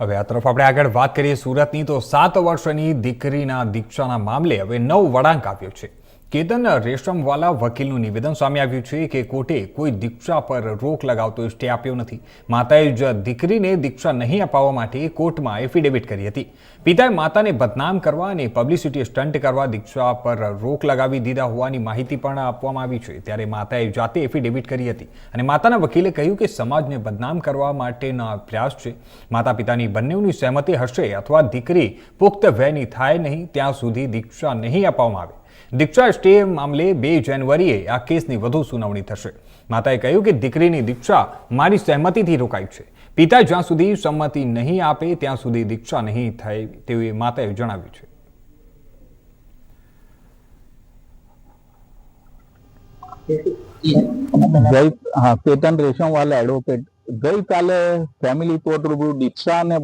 હવે આ તરફ આપણે આગળ વાત કરીએ સુરતની. તો સાત વર્ષની દીકરીના દીક્ષાના મામલે હવે નવ વળાંક આવ્યો છે. કેતન રેશમવાલા વકીલનું નિવેદન સામે આવ્યું છે કે કોર્ટે કોઈ દીક્ષા પર રોક લગાવતો સ્ટે આપ્યો નથી. માતાએ જ દીકરીને દીક્ષા નહીં અપાવવા માટે કોર્ટમાં એફિડેવિટ કરી હતી. પિતાએ માતાને બદનામ કરવા અને પબ્લિસિટી સ્ટન્ટ કરવા દીક્ષા પર રોક લગાવી દીધા હોવાની માહિતી પણ આપવામાં આવી છે. ત્યારે માતાએ જાતે એફિડેવિટ કરી હતી અને માતાના વકીલે કહ્યું કે સમાજને બદનામ કરવા માટેનો પ્રયાસ છે. માતા પિતાની બંનેની સહેમતિ હશે અથવા દીકરી પુખ્ત વયની થાય નહીં, ત્યાં સુધી દીક્ષા નહીં અપાવવામાં આવે. દીક્ષા સ્ટે મામલે બે જાન્યુઆરીએ આ કેસની વધુ સુનાવણી થશે. માતાએ કહ્યું કે દીકરીની દીક્ષા મારી સહમતિથી રોકાઈ છે. પિતા જ્યાં સુધી સંમતિ નહીં આપે, ત્યાં સુધી દીક્ષા નહીં થાય તેવું માતાએ જણાવ્યું છે. હા, કેતન રેશમવાલા એડવોકેટ ગઈકાલે ફેમિલી કોર્ટ રૂબરૂ દીક્ષા અને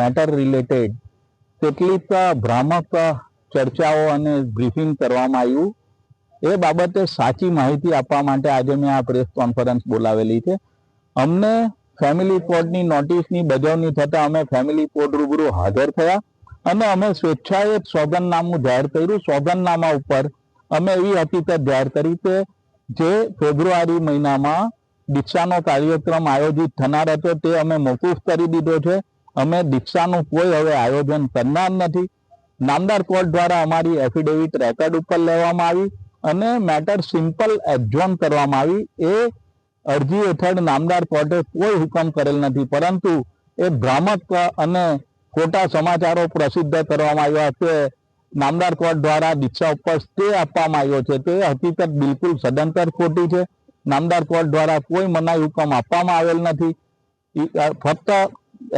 મેટર રિલેટેડ કેટલીક ભ્રામક ચર્ચાઓ અને બ્રીફિંગ કરવામાં આવ્યું. એ બાબતે સાચી માહિતી આપવા માટે આજે મેં આ પ્રેસ કોન્ફરન્સ બોલાવેલી છે. અમને ફેમિલી કોર્ટની નોટિસની બજવણી થતા અમે ફેમિલી કોર્ટ રૂબરૂ હાજર થયા અને અમે સ્વેચ્છાએ સોગંદનામું જાહેર કર્યું. સોગંદનામા ઉપર અમે એવી હકીકત જાહેર કરી કે જે ફેબ્રુઆરી મહિનામાં દીક્ષાનો કાર્યક્રમ આયોજિત થનાર હતો તે અમે મોકૂફ કરી દીધો છે. અમે દીક્ષાનું કોઈ હવે આયોજન કરનાર નથી. નામદાર કોર્ટ દ્વારા અમારી એફિડેવિટ રેકોર્ડ ઉપર લેવામાં આવી અને મેટર સિમ્પલ એક્ઝોન કરવામાં આવી. એ અરજી હેઠળ નામદાર કોર્ટે કોઈ હુકમ કરેલ નથી, પરંતુ એ ભ્રામક અને ખોટા સમાચારો પ્રસિદ્ધ કરવામાં આવ્યા કે નામદાર કોર્ટ દ્વારા દીક્ષા ઉપર સ્ટે આપવામાં આવ્યો છે. તે હકીકત બિલકુલ સદંતર ખોટી છે. નામદાર કોર્ટ દ્વારા કોઈ મનાઈ હુકમ આપવામાં આવેલ નથી. ફક્ત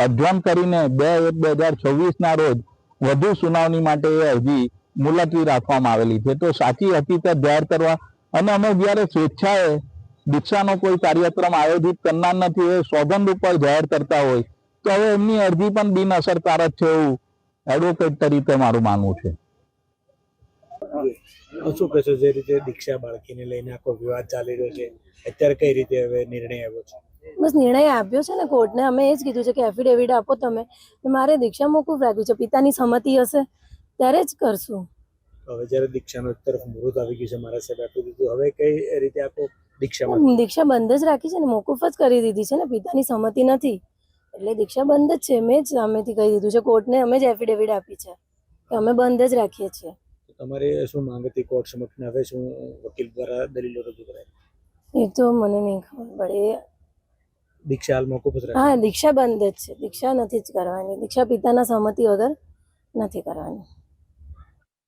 એડ્વાન કરીને બે એક બે હજાર છવ્વીસના રોજ વધુ સુનાવણી માટે એ અરજી મુલતવી રાખવામાં આવેલી છે. તો સાચી હકીકત જાહેર કરવા? અને અમે જ્યારે સ્વેચ્છાએ દીક્ષાનો કોઈ કાર્યક્રમ આયોજિત કરનાર નથી, એ સોગંદ ઉપર જાહેર કરતા હોય, તો હવે એમની અરજી પણ બિનઅસરકારક છે એવું એડવોકેટ તરીકે મારું માનવું છે. શું કહેશો, જે રીતે દીક્ષા બાળકીને લઈને આખો વિવાદ ચાલી રહ્યો છે, અત્યારે કઈ રીતે હવે નિર્ણય આવ્યો છે? બસ નિર્ણય આપ્યો છે ને કોર્ટને અમે એ જ કીધું છે કે એફિડેવિટ આપો તમે. મારે દીક્ષા મોકૂફ રાખ્યું છે પિતાની સંમતિ હશે ત્યારે જ કરશું. હવે જ્યારે દીક્ષાનો એક તરફ મુહૂર્ત આવી ગયું છે મારા સાહેબ આપી દીધું હવે કઈ રીતે આપો દીક્ષા દીક્ષા બંધ જ રાખી છે ને મોકૂફ જ કરી દીધી છે ને પિતાની સંમતિ નથી. એટલે દીક્ષા બંધ જ છે મેં જ સામેથી કહી દીધું છે કોર્ટને અમે જ એફિડેવિટ આપી છે કે અમે બંધ જ રાખીએ છીએ. તમારે શું માંગ હતી કોર્ટ સમક્ષ હવે શું વકીલ દ્વારા દલીલો રજૂ કરાય એ તો મને નહીં ખબર પડે દીક્ષા હા, દીક્ષા બંધ જ છે. દીક્ષા નથી જ કરવાની. દીક્ષા પિતાના સંમતિ વગર નથી કરવાની.